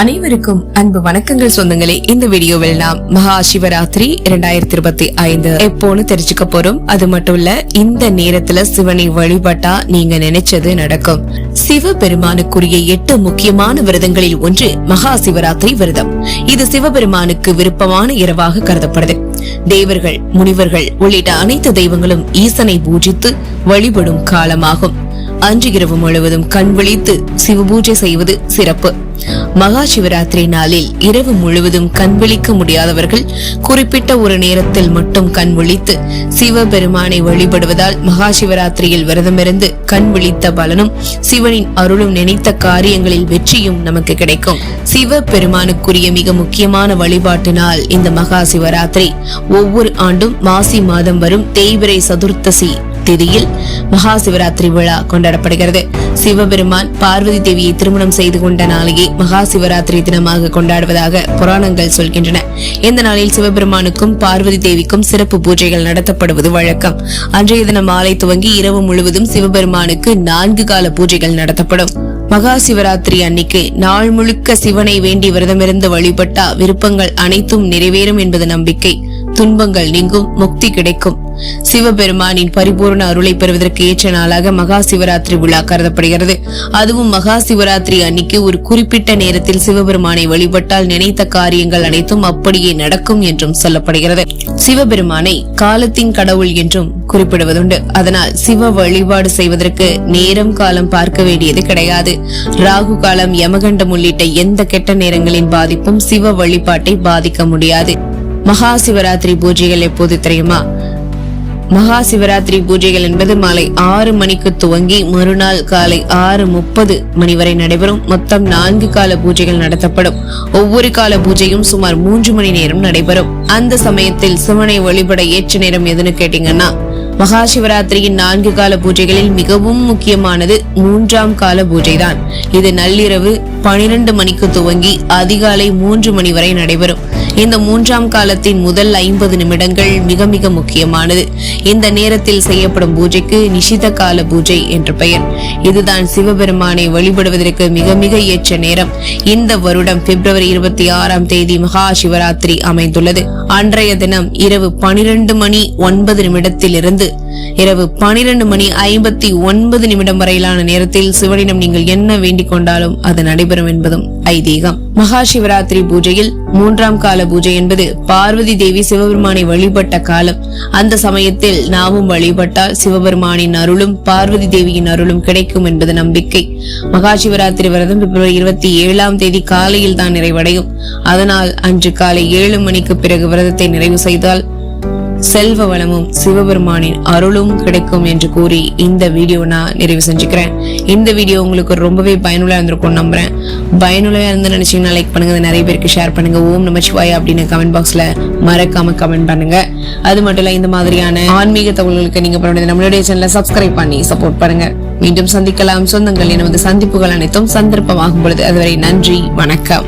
அனைவருக்கும் அன்பு வணக்கங்கள் சொந்தங்களே. இந்த வீடியோவில் நாம் மகா சிவராத்திரி இரண்டாயிரத்தி இருபத்தி ஐந்து எப்போன்னு தெரிஞ்சுக்க போறோம். அது மட்டும் இல்ல இந்த நேரத்துல சிவனை வழிபட்டா நீங்க நினைச்சது நடக்கும். சிவபெருமானுக்குரிய எட்டு முக்கியமான விரதங்களில் ஒன்று மகா சிவராத்திரி விரதம். இது சிவபெருமானுக்கு விருப்பமான இரவாக கருதப்படுது. தேவர்கள் முனிவர்கள் உள்ளிட்ட அனைத்து தெய்வங்களும் ஈசனை பூஜித்து வழிபடும் காலமாகும். அன்று இரவு முழுவதும் கண் விழித்து சிவபூஜை செய்வது சிறப்பு. மகா சிவராத்திரி நாளில் இரவு முழுவதும் கண் விழிக்க முடியாதவர்கள் குறிப்பிட்ட ஒரு நேரத்தில் மட்டும் கண் விழித்து சிவபெருமானை வழிபடுவதால் மகா சிவராத்திரியில் விரதமிருந்து கண் விழித்த பலனும் சிவனின் அருளும் நினைத்த காரியங்களில் வெற்றியும் நமக்கு கிடைக்கும். சிவ பெருமானுக்குரிய மிக முக்கியமான வழிபாட்டு நாள் இந்த மகா சிவராத்திரி. ஒவ்வொரு ஆண்டும் மாசி மாதம் வரும் தேய்பிரை சதுர்த்தசி. திதியில் மகா சிவராத்திரி விழா கொண்டாடப்படுகிறது. சிவபெருமான் பார்வதி தேவியை திருமணம் செய்து கொண்ட நாளையே மகா சிவராத்திரி தினமாக கொண்டாடுவதாக புராணங்கள் சொல்கின்றன. இந்த நாளில் சிவபெருமானுக்கும் பார்வதி தேவிக்கும் சிறப்பு பூஜைகள் நடத்தப்படுவது வழக்கம். அன்றைய தினம் மாலை துவங்கி இரவு முழுவதும் சிவபெருமானுக்கு நான்கு கால பூஜைகள் நடத்தப்படும். மகா சிவராத்திரி அன்னைக்கு நாள் முழுக்க சிவனை வேண்டி விரதமிருந்து வழிபட்டா விருப்பங்கள் அனைத்தும் நிறைவேறும் என்பது நம்பிக்கை. துன்பங்கள் நீங்கும் முக்தி கிடைக்கும். சிவபெருமானின் பரிபூர்ண அருளை பெறுவதற்கு ஏற்ற நாளாக மகா சிவராத்திரி விழா கருதப்படுகிறது. அதுவும் மகா சிவராத்திரி அன்னைக்கு ஒரு குறிப்பிட்ட நேரத்தில் சிவபெருமானை வழிபட்டால் நினைத்த காரியங்கள் அனைத்தும் அப்படியே நடக்கும் என்றும் சொல்லப்படுகிறது. சிவபெருமானை காலத்தின் கடவுள் என்றும் குறிப்பிடுவதுண்டு. அதனால் சிவ வழிபாடு செய்வதற்கு நேரம் காலம் பார்க்க வேண்டியது கிடையாது. ராகு காலம் யமகண்டம் உள்ளிட்ட எந்த கெட்ட நேரங்களின் பாதிப்பும் சிவ வழிபாட்டை பாதிக்க முடியாது. மகா சிவராத்திரி பூஜைகள் எப்போது தெரியுமா? மகா சிவராத்திரி பூஜைகள் என்பது மாலை ஆறு மணிக்கு துவங்கி மறுநாள் காலை ஆறு முப்பது மணி வரை நடைபெறும். மொத்தம் நான்கு கால பூஜைகள் நடத்தப்படும். ஒவ்வொரு கால பூஜையும் சுமார் மூன்று மணி நேரம் நடைபெறும். அந்த சமயத்தில் சிவனை வழிபட ஏற்ற நேரம் எதுன்னு கேட்டீங்கன்னா மகா சிவராத்திரியின் நான்கு கால பூஜைகளில் மிகவும் முக்கியமானது மூன்றாம் கால பூஜைதான். இது நள்ளிரவு பனிரெண்டு மணிக்கு துவங்கி அதிகாலை மூன்று மணி வரை நடைபெறும். இந்த மூன்றாம் காலத்தின் முதல் ஐம்பது நிமிடங்கள் மிக மிக முக்கியமானது. இந்த நேரத்தில் செய்யப்படும் பூஜைக்கு நிஷித கால பூஜை என்று பெயர். இதுதான் சிவபெருமானை வழிபடுவதற்கு மிக மிக ஏற்ற நேரம். இந்த வருடம் பிப்ரவரி இருபத்தி ஆறாம் தேதி மகா சிவராத்திரி அமைந்துள்ளது. அன்றைய தினம் இரவு பனிரெண்டு மணி ஒன்பது நிமிடத்திலிருந்து இரவு பனிரெண்டு மணி ஐம்பத்தி ஒன்பது நிமிடம் வரையிலான நேரத்தில் சிவனிடம் நீங்கள் என்ன வேண்டிக் கொண்டாலும் அது நடைபெறும் என்பதும் ஐதீகம். மகா சிவராத்திரி பூஜையில் மூன்றாம் கால பூஜை என்பது பார்வதி தேவி சிவபெருமானை வழிபட்ட காலம். அந்த சமயத்தில் நாமும் வழிபட்டால் சிவபெருமானின் அருளும் பார்வதி தேவியின் அருளும் கிடைக்கும் என்பது நம்பிக்கை. மகா சிவராத்திரி விரதம் பிப்ரவரி இருபத்தி ஏழாம் தேதி காலையில் தான் நிறைவடையும். அதனால் அன்று காலை ஏழு மணிக்கு பிறகு விரதத்தை நிறைவு செய்தால் செல்வ வளமும் சிவபெருமானின் அருளும் கிடைக்கும் என்று கூறி இந்த வீடியோ நான் நிறைவு செஞ்சுக்கிறேன். இந்த வீடியோ உங்களுக்கு ரொம்பவே பயனுள்ளாக இருந்திருக்கும் நம்புறேன். பயனுள்ள இருந்து நினைச்சீங்கன்னா லைக் பண்ணுங்க. நிறைய பேருக்கு ஷேர் பண்ணுங்க. ஓம் நமச்சிவாய் அப்படின்னு கமெண்ட் பாக்ஸ்ல மறக்காம கமெண்ட் பண்ணுங்க. அது மட்டும் இல்ல இந்த மாதிரியான ஆன்மீக தகவல்களுக்கு நீங்க பண்ணுறது நம்மளுடைய சேனலை சப்ஸ்கிரைப் பண்ணி சப்போர்ட் பண்ணுங்க. மீண்டும் சந்திக்கலாம். சொந்தங்கள் நமது சந்திப்புகள் அனைத்தும் சந்தர்ப்பமாகும் பொழுது. அதுவரை நன்றி. வணக்கம்.